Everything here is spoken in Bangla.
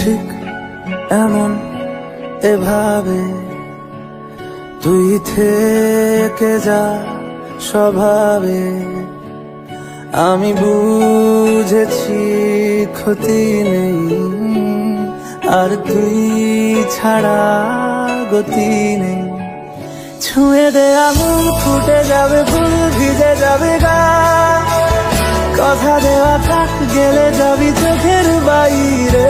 ঠিক এমন এভাবে তুই থেকে যা স্বভাবে। আমি বুঝেছি ক্ষতি নেই, আর তুই ছাড়া গতি নেই। ছুঁয়ে দে আঙুল, ফুটে যাবে ফুল, ভিজে যাবে গা। কথা দেওয়া থাক, গেলে যাবি চোখের বাইরে।